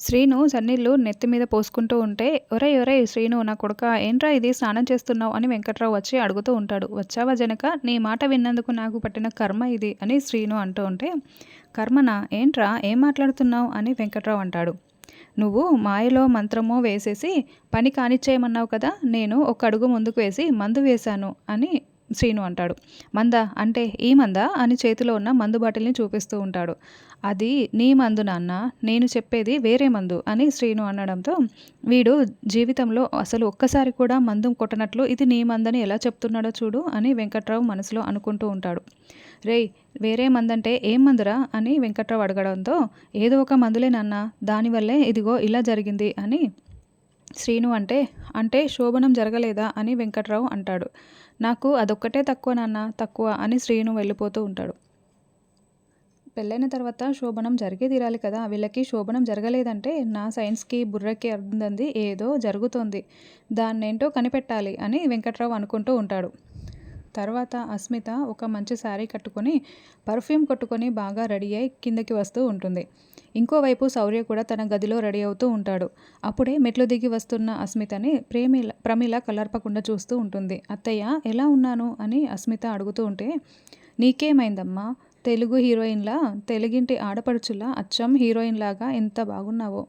శ్రీను సన్నీళ్ళు నెత్తి మీద పోసుకుంటూ ఉంటే ఒరే ఒరేయ్ శ్రీను నా కొడుక ఏంట్రా ఇది స్నానం చేస్తున్నావు? అని వెంకట్రావు వచ్చి అడుగుతూ ఉంటాడు. వచ్చావా జనక? నీ మాట విన్నందుకు నాకు పట్టిన కర్మ ఇది అని శ్రీను అంటూ ఉంటే కర్మనా? ఏంట్రా? ఏం మాట్లాడుతున్నావు? అని వెంకట్రావు అంటాడు. నువ్వు మాయలో మంత్రమో వేసేసి పని కానిచ్చేయమన్నావు కదా నేను ఒక అడుగు ముందుకు వేసి మందు వేశాను అని శ్రీను అంటాడు. మంద అంటే ఈ మంద? అని చేతిలో ఉన్న మందు బాటిల్ని చూపిస్తూ ఉంటాడు. అది నీ మందు నాన్న నేను చెప్పేది వేరే మందు అని శ్రీను అనడంతో వీడు జీవితంలో అసలు ఒక్కసారి కూడా మందు కొట్టనట్లు ఇది నీ మందని ఎలా చెప్తున్నాడో చూడు అని వెంకట్రావు మనసులో అనుకుంటూ ఉంటాడు. రేయ్ వేరే మందంటే ఏం మందురా? అని వెంకట్రావు అడగడంతో ఏదో ఒక మందులే నాన్న దానివల్లే ఇదిగో ఇలా జరిగింది అని శ్రీను అంటే అంటే శోభనం జరగలేదా అని వెంకట్రావు అంటాడు. నాకు అదొక్కటే తక్కువ నాన్న తక్కువ అని శ్రీను వెళ్ళిపోతూ ఉంటాడు. పెళ్ళైన తర్వాత శోభనం జరిగే తీరాలి కదా వీళ్ళకి శోభనం జరగలేదంటే నా సైన్స్కి బుర్రకి అందంది ఏదో జరుగుతోంది దాన్నేంటో కనిపెట్టాలి అని వెంకట్రావు అనుకుంటూ ఉంటాడు. తర్వాత అస్మిత ఒక మంచి శారీ కట్టుకొని పర్ఫ్యూమ్ కొట్టుకొని బాగా రెడీ అయి కిందకి వస్తూ ఉంటుంది. ఇంకోవైపు శౌర్య కూడా తన గదిలో రెడీ అవుతూ ఉంటాడు. అప్పుడే మెట్లు దిగి వస్తున్న అస్మితని ప్రేమిల ప్రమిల కలర్పకుండా చూస్తూ ఉంటుంది. అత్తయ్య ఎలా ఉన్నాను? అని అస్మిత అడుగుతూ ఉంటే నీకేమైందమ్మా? తెలుగు హీరోయిన్లా? తెలుగింటి ఆడపడుచులా? అచ్చం హీరోయిన్ లాగా ఎంత బాగున్నావో?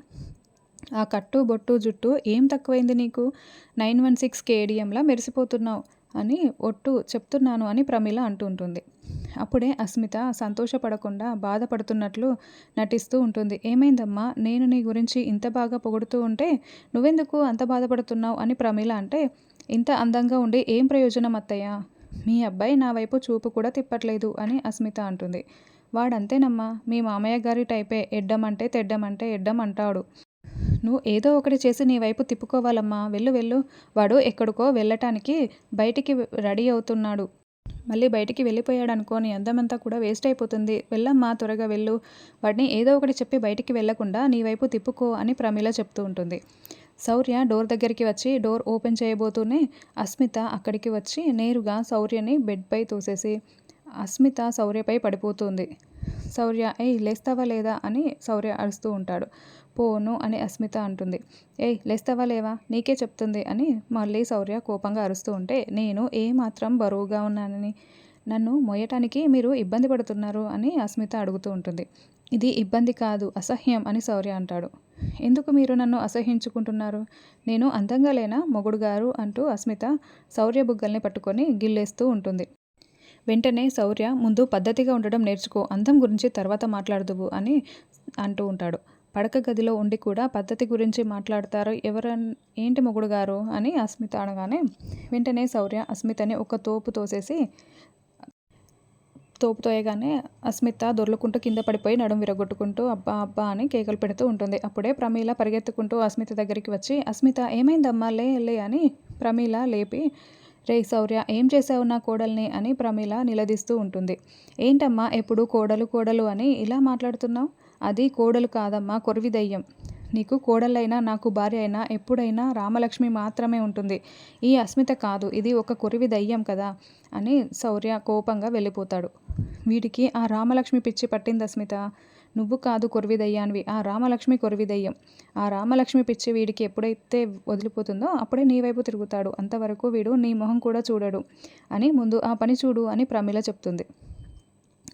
ఆ కట్టు బొట్టు జుట్టు ఏం తక్కువైంది నీకు? నైన్ వన్ సిక్స్ కేడిఎంలా మెరిసిపోతున్నావు అని ఒట్టు చెప్తున్నాను అని ప్రమీల అంటుంటుంది. అప్పుడే అస్మిత సంతోషపడకుండా బాధపడుతున్నట్లు నటిస్తూ ఉంటుంది. ఏమైందమ్మా? నేను నీ గురించి ఇంత బాగా పొగుడుతూ ఉంటే నువ్వెందుకు అంత బాధపడుతున్నావు అని ప్రమీల అంటే ఇంత అందంగా ఉండి ఏం ప్రయోజనం అత్తయ్య? మీ అబ్బాయి నా వైపు చూపు కూడా తిప్పట్లేదు అని అస్మిత అంటుంది. వాడంతేనమ్మా మీ మామయ్య గారి టైపే ఎడ్డమంటే తెడ్డమంటే ఎడ్డం అంటాడు. నువ్వు ఏదో ఒకటి చేసి నీ వైపు తిప్పుకోవాలమ్మా. వెళ్ళు వెళ్ళు. వాడు ఎక్కడికో వెళ్ళటానికి బయటికి రెడీ అవుతున్నాడు. మళ్ళీ బయటికి వెళ్ళిపోయాడు అనుకో నీ అందమంతా కూడా వేస్ట్ అయిపోతుంది. వెళ్ళమ్మా త్వరగా వెళ్ళు. వాడిని ఏదో ఒకటి చెప్పి బయటికి వెళ్ళకుండా నీ వైపు తిప్పుకో అని ప్రమీల చెప్తూ ఉంటుంది. శౌర్య డోర్ దగ్గరికి వచ్చి డోర్ ఓపెన్ చేయబోతూనే అస్మిత అక్కడికి వచ్చి నేరుగా శౌర్యని బెడ్పై తోసేసి అస్మిత శౌర్యపై పడిపోతుంది. శౌర్య ఏయ్ లేస్తావా లేదా? అని శౌర్య అరుస్తూ ఉంటాడు. పోను అని అస్మిత అంటుంది. ఏయ్ లేస్తావా లేవా? నీకే చెప్తుంది అని మళ్ళీ శౌర్య కోపంగా అరుస్తూ ఉంటే నేను ఏమాత్రం బరువుగా ఉన్నానని? నన్ను మోయటానికి మీరు ఇబ్బంది పడుతున్నారు అని అస్మిత అడుగుతూ ఉంటుంది. ఇది ఇబ్బంది కాదు అసహ్యం అని శౌర్య అంటాడు. ఎందుకు మీరు నన్ను అసహ్యించుకుంటున్నారు నేను అందంగా లేనా మొగుడు గారు? అంటూ అస్మిత శౌర్య బుగ్గల్ని పట్టుకొని గిల్లేస్తూ ఉంటుంది. వెంటనే శౌర్య ముందు పద్ధతిగా ఉండడం నేర్చుకో అందం గురించి తర్వాత మాట్లాడదువు అని అంటూ ఉంటాడు. పడక గదిలో ఉండి కూడా పద్ధతి గురించి మాట్లాడతారు. ఎవరు ఏంటి మొగుడు గారు అని అస్మిత అనగానే వెంటనే శౌర్య అస్మితని ఒక తోపు తోసేసి తోపు తోయగానే అస్మిత దొర్లుకుంటూ కింద పడిపోయి నడుం విరగొట్టుకుంటూ అబ్బా అబ్బా అని కేకలు పెడుతూ ఉంటుంది. అప్పుడే ప్రమీల పరిగెత్తుకుంటూ అస్మిత దగ్గరికి వచ్చి అస్మిత ఏమైందమ్మా లే లే అని ప్రమీల లేపి రే శౌర్య ఏం చేసావు నా కోడల్ని? అని ప్రమీల నిలదీస్తూ ఉంటుంది. ఏంటమ్మా ఎప్పుడు కోడలు కోడలు అని ఇలా మాట్లాడుతున్నావు? అది కోడలు కాదమ్మా కొరివిదయ్యం నీకు కోడలైనా నాకు భార్య అయినా ఎప్పుడైనా రామలక్ష్మి మాత్రమే ఉంటుంది. ఈ అస్మిత కాదు ఇది ఒక కొరివి దయ్యం కదా? అని శౌర్య కోపంగా వెళ్ళిపోతాడు. వీడికి ఆ రామలక్ష్మి పిచ్చి పట్టింది అస్మిత. నువ్వు కాదు కొరివిదయ్యానివి. ఆ రామలక్ష్మి కొరివిదయ్యం. ఆ రామలక్ష్మి పిచ్చి వీడికి ఎప్పుడైతే వదిలిపోతుందో అప్పుడే నీ వైపు తిరుగుతాడు. అంతవరకు వీడు నీ మొహం కూడా చూడడు అని ముందు ఆ పని చూడు అని ప్రమిళ చెప్తుంది.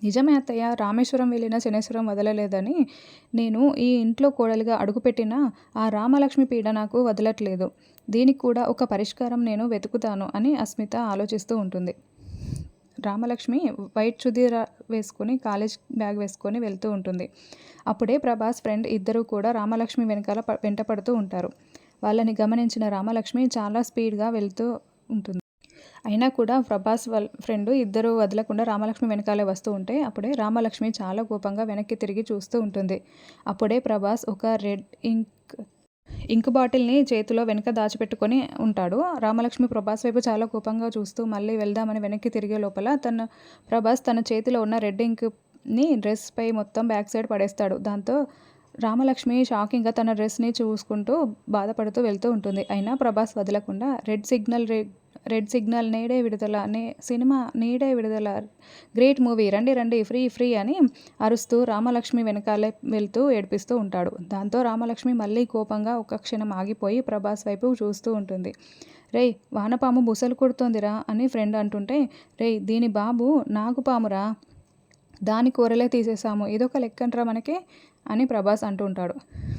నిజమే అత్తయ్య రామేశ్వరం వెళ్ళిన శనేశ్వరం వదలలేదని నేను ఈ ఇంట్లో కోడలిగా అడుగుపెట్టిన ఆ రామలక్ష్మి పీడ నాకు వదలట్లేదు. దీనికి కూడా ఒక పరిష్కారం నేను వెతుకుతాను అని అస్మిత ఆలోచిస్తూ ఉంటుంది. రామలక్ష్మి వైట్ చుదీర వేసుకుని కాలేజ్ బ్యాగ్ వేసుకొని వెళ్తూ ఉంటుంది. అప్పుడే ప్రభాస్ ఫ్రెండ్ ఇద్దరూ కూడా రామలక్ష్మి వెనకాల వెంట పడుతూ ఉంటారు. వాళ్ళని గమనించిన రామలక్ష్మి చాలా స్పీడ్గా వెళ్తూ ఉంటుంది. అయినా కూడా ప్రభాస్ వాళ్ళ ఫ్రెండ్ ఇద్దరు వదలకుండా రామలక్ష్మి వెనకాలే వస్తూ ఉంటే అప్పుడే రామలక్ష్మి చాలా కోపంగా వెనక్కి తిరిగి చూస్తూ ఉంటుంది. అప్పుడే ప్రభాస్ ఒక రెడ్ ఇంక్ ఇంక్ బాటిల్ని చేతిలో వెనక దాచిపెట్టుకొని ఉంటాడు. రామలక్ష్మి ప్రభాస్ వైపు చాలా కోపంగా చూస్తూ మళ్ళీ వెళ్దామని వెనక్కి తిరిగే లోపల తన ప్రభాస్ తన చేతిలో ఉన్న రెడ్ ఇంక్ని డ్రెస్పై మొత్తం బ్యాక్ సైడ్ పడేస్తాడు. దాంతో రామలక్ష్మి షాకింగ్గా తన డ్రెస్ని చూసుకుంటూ బాధపడుతూ వెళ్తూ ఉంటుంది. అయినా ప్రభాస్ వదలకుండా రెడ్ సిగ్నల్ రెడ్ సిగ్నల్ నేడే విడుదల నే సినిమా నేడే విడుదల గ్రేట్ మూవీ రండి రండి ఫ్రీ ఫ్రీ అని అరుస్తూ రామలక్ష్మి వెనకాలే వెళ్తూ ఏడిపిస్తూ ఉంటాడు. దాంతో రామలక్ష్మి మళ్ళీ కోపంగా ఒక క్షణం ఆగిపోయి ప్రభాస్ వైపు చూస్తూ ఉంటుంది. రేయ్ వానపాము బుసలు కొడుతోందిరా అని ఫ్రెండ్ అంటుంటే రేయ్ దీని బాబు నాగుపామురా దాని కూరలే తీసేసాము ఇదొక లెక్కంట్రా మనకి అని ప్రభాస్ అంటూ ఉంటాడు.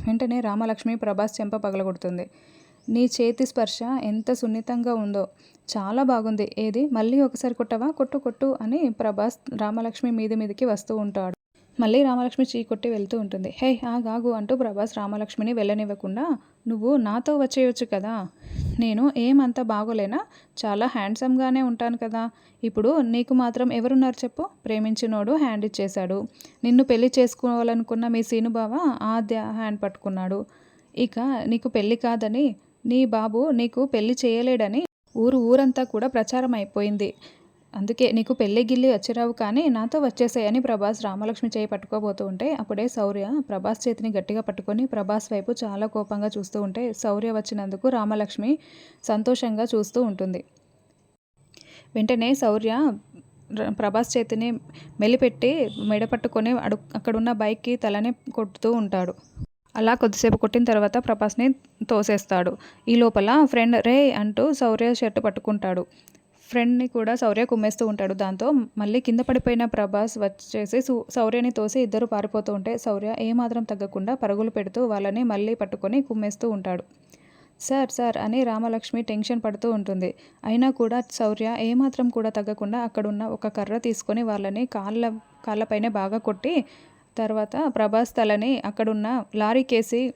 వెంటనే రామలక్ష్మి ప్రభాస్ చెంప పగలగొడుతుంది. నీ చేతి స్పర్శ ఎంత సున్నితంగా ఉందో. చాలా బాగుంది. ఏది? మళ్ళీ ఒకసారి కొట్టవా? కొట్టు కొట్టు అని ప్రభాస్ రామలక్ష్మి మీది మీదకి వస్తూ ఉంటాడు. మళ్ళీ రామలక్ష్మి చీ కొట్టి వెళ్తూ ఉంటుంది. హే ఆగాగు అంటూ ప్రభాస్ రామలక్ష్మిని వెళ్ళనివ్వకుండా నువ్వు నాతో వచ్చేయొచ్చు కదా. నేను ఏమంత బాగోలేనా? చాలా హ్యాండ్సమ్గానే ఉంటాను కదా. ఇప్పుడు నీకు మాత్రం ఎవరున్నారు చెప్పు ప్రేమించినోడు హ్యాండ్ ఇచ్చేశాడు. నిన్ను పెళ్ళి చేసుకోవాలనుకున్న మీ సీనుబావ ఆద్య హ్యాండ్ పట్టుకున్నాడు. ఇక నీకు పెళ్ళి కాదని నీ బాబు నీకు పెళ్ళి చేయలేడని ఊరు ఊరంతా కూడా ప్రచారం అయిపోయింది. అందుకే నీకు పెళ్ళి గిల్లి వచ్చిరావు కానీ నాతో వచ్చేసాయని ప్రభాస్ రామలక్ష్మి చేయి పట్టుకోబోతూ ఉంటే అప్పుడే శౌర్య ప్రభాస్ చేతిని గట్టిగా పట్టుకొని ప్రభాస్ వైపు చాలా కోపంగా చూస్తూ ఉంటే శౌర్య వచ్చినందుకు రామలక్ష్మి సంతోషంగా చూస్తూ ఉంటుంది. వెంటనే శౌర్య ప్రభాస్ చేతిని మెలిపెట్టి మెడపట్టుకొని అడు అక్కడున్న బైక్కి తలని కొడుతూ ఉంటాడు. అలా కొద్దిసేపు కొట్టిన తర్వాత ప్రభాస్ని తోసేస్తాడు. ఈ లోపల ఫ్రెండ్ రే అంటూ శౌర్య షర్ట్ పట్టుకుంటాడు. ఫ్రెండ్ని కూడా శౌర్య కుమ్మేస్తూ ఉంటాడు. దాంతో మళ్ళీ కింద పడిపోయిన ప్రభాస్ వచ్చేసి శౌర్యని తోసి ఇద్దరు పారిపోతూ ఉంటే శౌర్య ఏమాత్రం తగ్గకుండా పరుగులు పెడుతూ వాళ్ళని మళ్ళీ పట్టుకొని కుమ్మేస్తూ ఉంటాడు. సార్ సార్ అని రామలక్ష్మి టెన్షన్ పడుతూ ఉంటుంది. అయినా కూడా శౌర్య ఏమాత్రం కూడా తగ్గకుండా అక్కడున్న ఒక కర్ర తీసుకొని వాళ్ళని కాళ్ళ కాళ్ళపైనే బాగా కొట్టి తర్వాత ప్రభాస్ తలని అక్కడున్న లారీకేసి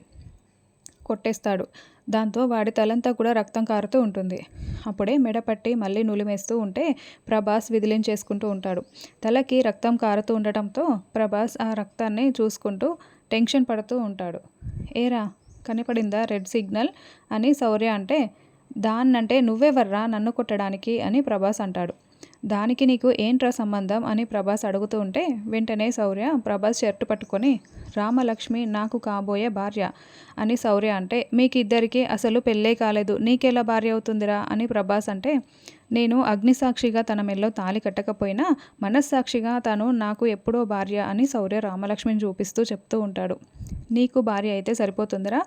కొట్టేస్తాడు. దాంతో వాడి తలంతా కూడా రక్తం కారుతూ ఉంటుంది. అప్పుడే మెడపట్టి మళ్ళీ నులిమేస్తూ ఉంటే ప్రభాస్ విదిలించేసుకుంటూ ఉంటాడు. తలకి రక్తం కారుతూ ఉండటంతో ప్రభాస్ ఆ రక్తాన్ని చూసుకుంటూ టెన్షన్ పడుతూ ఉంటాడు. ఏరా కనిపడిందా రెడ్ సిగ్నల్? అని శౌర్య అంటే దాన్నంటే నువ్వెవర్రా నన్ను కొట్టడానికి అని ప్రభాస్ అంటాడు. దానికి నీకు ఏంట్రా సంబంధం అని ప్రభాస్ అడుగుతూ ఉంటే వెంటనే శౌర్య ప్రభాస్ షర్టు పట్టుకొని రామలక్ష్మి నాకు కాబోయే భార్య అని శౌర్య అంటే మీకు ఇద్దరికీ అసలు పెళ్ళే కాలేదు నీకెలా భార్య అవుతుందిరా అని ప్రభాస్ అంటే నేను అగ్నిసాక్షిగా తన మెల్లో తాలి కట్టకపోయినా మనస్సాక్షిగా తను నాకు ఎప్పుడో భార్య అని శౌర్య రామలక్ష్మిని చూపిస్తూ చెప్తూ ఉంటాడు. నీకు భార్య అయితే సరిపోతుందిరా.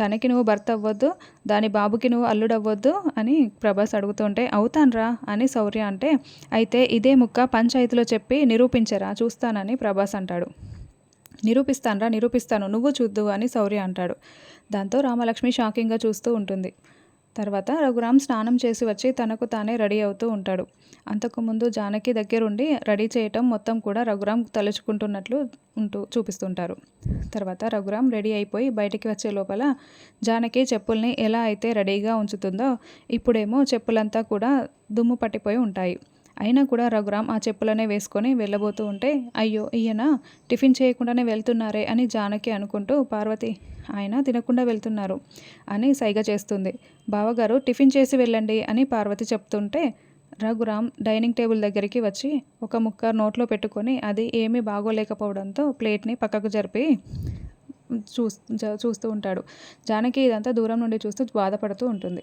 తనకి నువ్వు భర్త అవ్వద్దు దాని బాబుకి నువ్వు అల్లుడవ్వద్దు అని ప్రభాస్ అడుగుతుంటే అవుతాన్రా అని శౌర్య అంటే అయితే ఇదే ముక్క పంచాయతీలో చెప్పి నిరూపించరా చూస్తానని ప్రభాస్ అంటాడు. నిరూపిస్తానరా నిరూపిస్తాను నువ్వు చూద్దు అని శౌర్య అంటాడు. దాంతో రామలక్ష్మి షాకింగ్గా చూస్తూ ఉంటుంది. తర్వాత రఘురామ్ స్నానం చేసి వచ్చి తనకు తానే రెడీ అవుతూ ఉంటాడు. అంతకుముందు జానకి దగ్గరుండి రెడీ చేయటం మొత్తం కూడా రఘురామ్ తలుచుకుంటున్నట్లు ఉంటూ చూపిస్తుంటారు. తర్వాత రఘురామ్ రెడీ అయిపోయి బయటికి వచ్చే లోపల జానకి చెప్పుల్ని ఎలా అయితే రెడీగా ఉంచుతుందో ఇప్పుడేమో చెప్పులంతా కూడా దుమ్ము పట్టిపోయి ఉంటాయి. అయినా కూడా రఘురామ్ ఆ చెప్పులనే వేసుకొని వెళ్ళబోతూ ఉంటే అయ్యో ఈయన టిఫిన్ చేయకుండానే వెళ్తున్నారే అని జానకి అనుకుంటూ పార్వతి ఆయన తినకుండా వెళ్తున్నారు అని సైగ చేస్తుంది. బావగారు టిఫిన్ చేసి వెళ్ళండి అని పార్వతి చెప్తుంటే రఘురామ్ డైనింగ్ టేబుల్ దగ్గరికి వచ్చి ఒక ముక్క నోట్లో పెట్టుకొని అది ఏమీ బాగోలేకపోవడంతో ప్లేట్ని పక్కకు జరిపి చూస్తూ చూస్తూ ఉంటాడు. జానకి ఇదంతా దూరం నుండి చూస్తూ బాధపడుతూ ఉంటుంది.